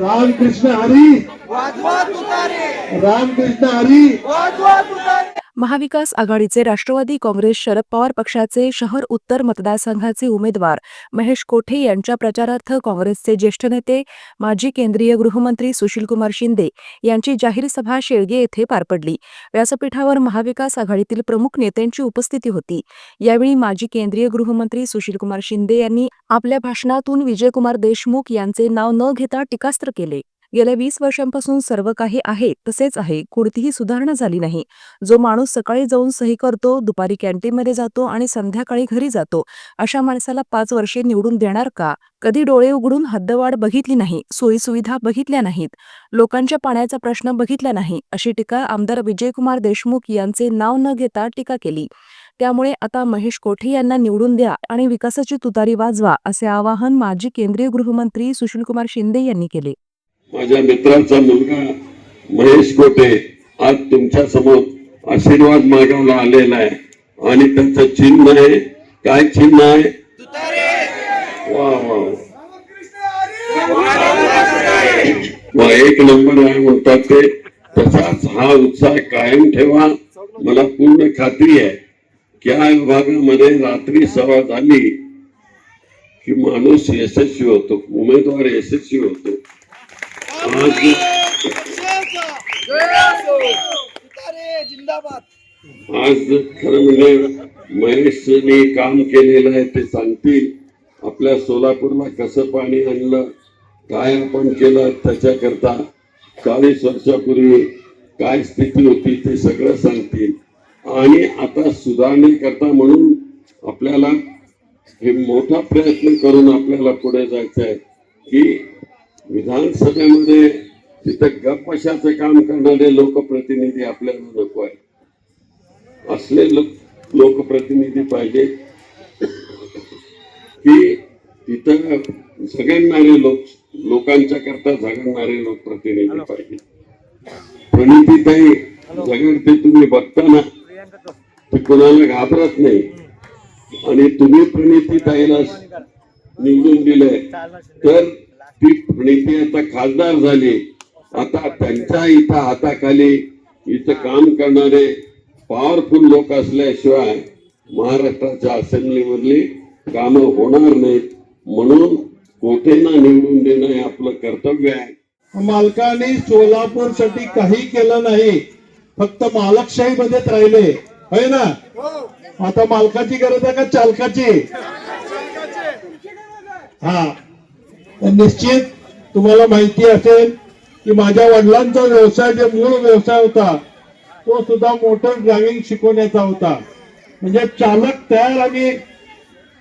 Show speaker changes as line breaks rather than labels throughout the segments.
रामकृष्ण हरी. रामकृष्ण हरी.
महाविकास आघाडीचे राष्ट्रवादी काँग्रेस शरद पवार पक्षाचे शहर उत्तर मतदारसंघाचे उमेदवार महेश कोठे यांच्या प्रचारार्थ काँग्रेसचे ज्येष्ठ नेते माजी केंद्रीय गृहमंत्री सुशीलकुमार शिंदे यांची जाहीर सभा शेळगे येथे पार पडली. व्यासपीठावर महाविकास आघाडीतील प्रमुख नेत्यांची उपस्थिती होती. यावेळी माजी केंद्रीय गृहमंत्री सुशीलकुमार शिंदे यांनी आपल्या भाषणातून विजयकुमार देशमुख यांचे नाव न घेता टीकास्त्र केले. गेल्या वीस वर्षांपासून सर्व काही आहे तसेच आहे. कोणतीही सुधारणा झाली नाही. जो माणूस सकाळी जाऊन सही करतो दुपारी कॅन्टीनमध्ये जातो आणि संध्याकाळी घरी जातो अशा माणसाला पाच वर्षे निवडून देणार का? कधी डोळे उघडून हद्दवाढ बघितली नाही सोयीसुविधा बघितल्या नाहीत लोकांच्या पाण्याचा प्रश्न बघितला नाही अशी टीका आमदार विजयकुमार देशमुख यांचे नाव न घेता टीका केली. त्यामुळे आता महेश कोठे यांना निवडून द्या आणि विकासाची तुतारी वाजवा असे आवाहन माजी केंद्रीय गृहमंत्री सुशीलकुमार शिंदे यांनी केले.
माझ्या मित्राचा मुलगा महेश कोटे आज तुमच्यासमोर आशीर्वाद मागवला आलेला आहे. आणि त्यांचं चिन्ह आहे. काय चिन्ह आहे? वा वा. वा एक नंबर आहे म्हणतात ते. तसाच हा उत्साह कायम ठेवा. मला पूर्ण खात्री आहे की या विभागामध्ये रात्री सभा झाली की माणूस यशस्वी होतो उमेदवार यशस्वी होतो. आज आज खरं म्हणजे महेशने काम केलेलं आहे ते सांगतील. आपल्या सोलापूरला कसं पाणी आणलं काय आपण केलं त्याच्याकरता चाळीस वर्षापूर्वी काय स्थिती होती ते सगळं सांगतील. आणि आता सुधारणेकरता म्हणून आपल्याला हे मोठा प्रयत्न करून आपल्याला पुढे जायचं आहे की विधानसभेमध्ये तिथं गपशाचं काम करणारे लोकप्रतिनिधी आपल्याला नको आहे. असले लोक लोकप्रतिनिधी पाहिजे. की तिथं झगडणारे लोक लोकांच्या करता झगडणारे लोकप्रतिनिधी पाहिजे. प्रणितीताई झगडते तुम्ही बघताना ती. कोणाला घाबरत नाही. आणि तुम्ही प्रणितीताईला निवडून दिले तर ती प्रणिती आता खासदार झाली. आता त्यांच्या इथं हाताखाली इथं काम करणारे पॉवरफुल लोक असल्याशिवाय महाराष्ट्राच्या असेंब्लीमधली कामं होणार नाहीत. म्हणून कोठेंना निवडून देणं हे आपलं कर्तव्य आहे.
मालकाने सोलापूरसाठी काही केलं नाही. फक्त मालकशाही मध्येच राहिले. है ना? आता मालकाची गरज आहे का चालकाची. हा. तर निश्चित तुम्हाला माहिती असेल की माझ्या वडिलांचा व्यवसाय जे मूळ व्यवसाय होता तो सुद्धा मोटर ड्रायव्हिंग शिकवण्याचा होता. म्हणजे चालक तयार आम्ही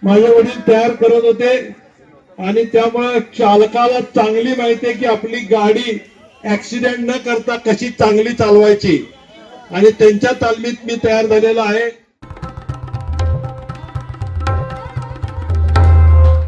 माझे वडील तयार करत होते आणि त्यामुळे चालकाला चांगली माहिती आहे की आपली गाडी ऍक्सिडेंट न करता कशी चांगली चालवायची. आणि त्यांच्या तालमीत मी तयार झालेला आहे.